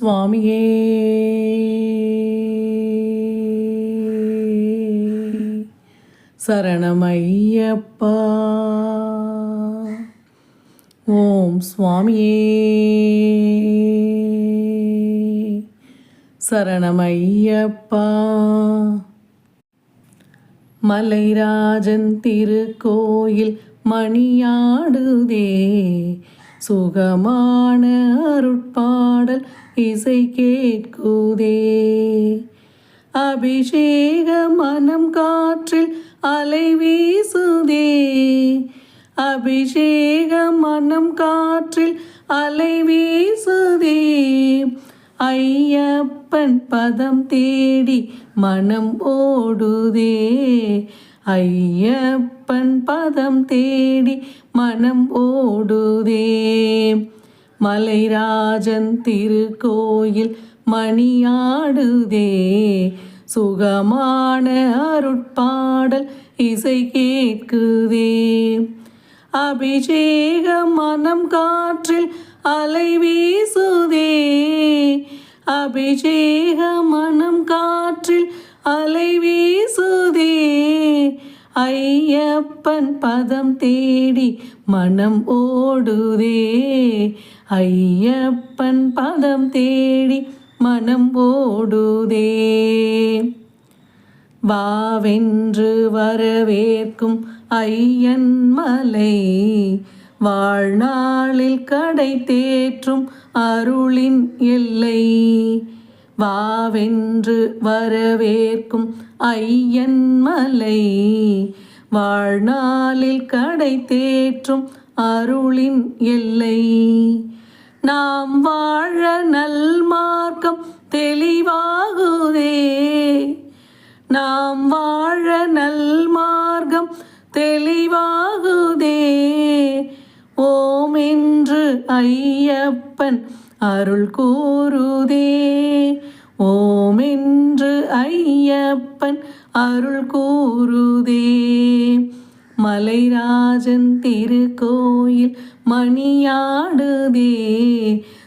சுவாமியே. சரணமையப்பா. ஓம் சுவாமியே. சரணமையப்பா. மலைராஜன் திருக்கோயில் மணியாடுதே. சுகமான அருட்பாடல் இசை கேட்குதே. அபிஷேக மனம் காற்றில் அலை வீசுதே. அபிஷேக மனம் காற்றில் அலை வீசுதே. ஐயப்பன் பதம் தேடி மனம் ஓடுதே. ஐயப்பன் பதம் தேடி மனம் ஓடுதே. மலைராஜன் திருக்கோயில் மணியாடுதே. சுகமான அருட்பாடல் இசை கேட்குதே. அபிஷேக மனம் காற்றில் அலை வீசுதே. அபிஷேக மனம் காற்றில் அலை வீசுதே. ஐயப்பன் பதம் தேடி மனம் ஓடுதே. ஐயப்பன் பதம் தேடி மனம் ஓடுதே. வாவென்று வரவேற்கும் ஐயன் மலை வாழ்நாளில் கடை தேற்றும் அருளின் எல்லை. வாவென்று வரவேற்கும் ஐயன் மலை. வாழ்நாளில் கடை தேற்றும் அருளின் எல்லை. நாம் வாழ நல் மார்க்கம் தெளிவாகுதே. நாம் வாழ நல் மார்க்கம் தெளிவாகுதே. ஓம் என்று ஐயப்பன் அருள் கூறுதே. ஓம் என்று ஐயப்பன் அருள் கூறுதே. மலைராஜன் திருக்கோயில் மணியாடுதே.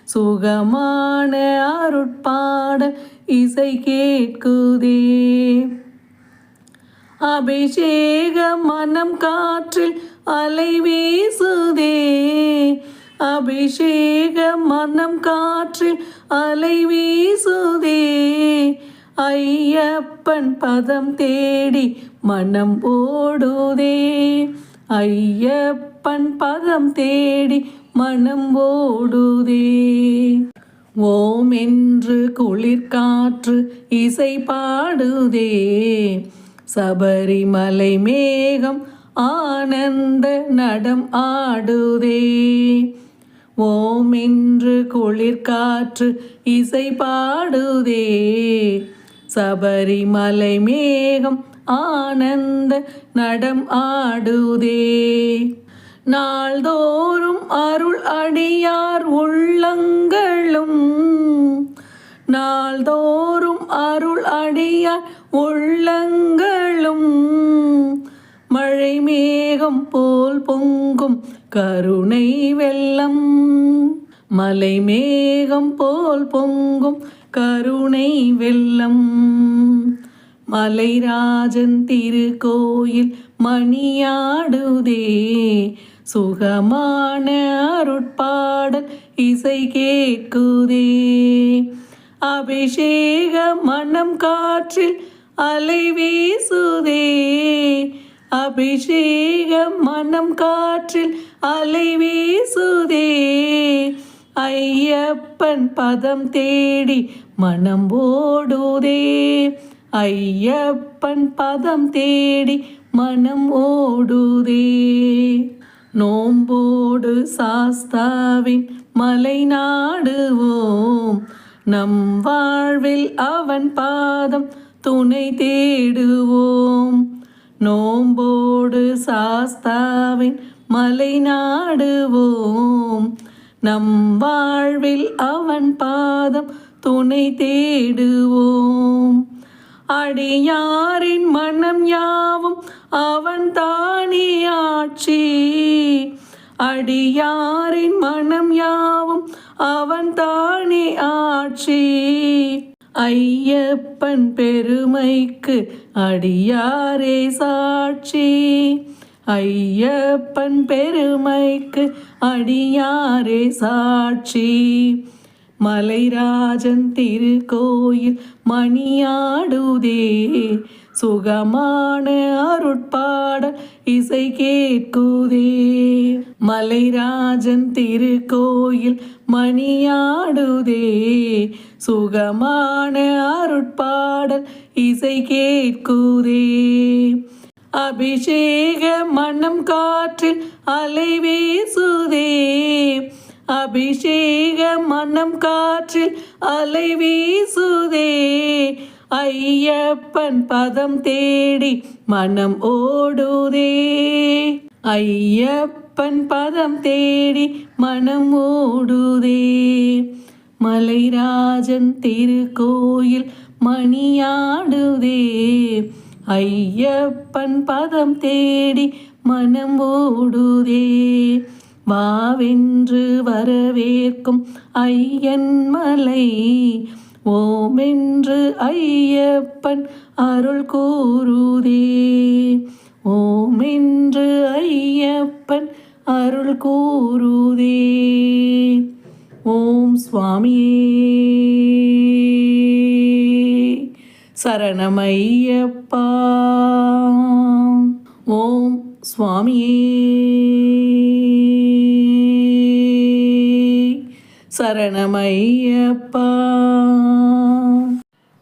சுகமான அருட்பாட இசை கேட்குதே. அபிஷேக மனம் காற்றில் அலை வீசுதே அபிஷேக மனம் காற்றில் அலை வீசுதே. ஐயப்பன் பதம் தேடி மனம் ஓடுதே. ஐயப்பன் பதம் தேடி மனம் ஓடுதே. ஓம் என்று குளிர்காற்று இசை பாடுதே. சபரிமலை மேகம் ஆனந்த நடம் ஆடுதே. ஓம் என்று குளிர்காற்று இசை பாடுதே. சபரிமலை மேகம் ஆனந்த நடம் ஆடுதே. நாள்தோறும் அருள் அடியார் உள்ளங்களும் நாள்தோறும் அருள் அடியார் உள்ளங்களும். மழை மேகம் போல் பொங்கும் கருணை வெள்ளம் மலை மேகம் போல் பொங்கும் கருணை வெள்ளம். மலைராஜன் திருக்கோயில் மணியாடுதே சுகமான அருட்பாடல் இசை கேட்குதே. அபிஷேக மனம் காற்றில் அலை வீசுதே அபிஷேகம் மனம் காற்றில் அலை வீசுதே. ஐயப்பன் பதம் தேடி மனம் ஓடுதே. ஐயப்பன் பதம் தேடி மனம் ஓடுதே. நோம்போடு சாஸ்தாவின் மலை நாடுவோம். நம் வாழ்வில் அவன் பாதம் துணை தேடுவோம். நோம்போடு சாஸ்தாவின் மலை நாடுவோம். நம் வாழ்வில் அவன் பாதம் துணை தேடுவோம். அடியாரின் மனம் யாவும் அவன் தானே ஆட்சி. அடியாரின் மனம் யாவும் அவன் தானே ஆட்சி. ஐயப்பன் பெருமைக்கு அடியாரே சாட்சி. ஐயப்பன் பெருமைக்கு அடியாரே சாட்சி. மலைராஜன் திருக்கோயில் மணியாடுதே. சுகமான அருட்பாடல் இசை கேட்குதே. மலைராஜன் திருக்கோயில் மணியாடுதே. சுகமான அருட்பாடல் இசை கேட்குதே. அபிஷேக மனம் காற்றில் அலை வீசுதே. அபிஷேக மனம் காற்றில் அலை வீசுதே. ஐயப்பன் பதம் தேடி மனம் ஓடுதே. ஐயப்பன் பதம் தேடி மனம் ஓடுதே. மலைராஜன் திருக்கோயில் மணியாடுதே. ஐயப்பன் பதம் தேடி மனம் ஓடுதே. வாவென்று வரவேற்கும் ஐயன் மலை ஓமென்று ஐயப்பன் அருள் கூறுதே. ஓமென்று ஐயப்பன் அருள் கூறுதே. ஓம் சுவாமியே. சரணமையப்பா. ஓம் சுவாமியே. சரணமையப்பா.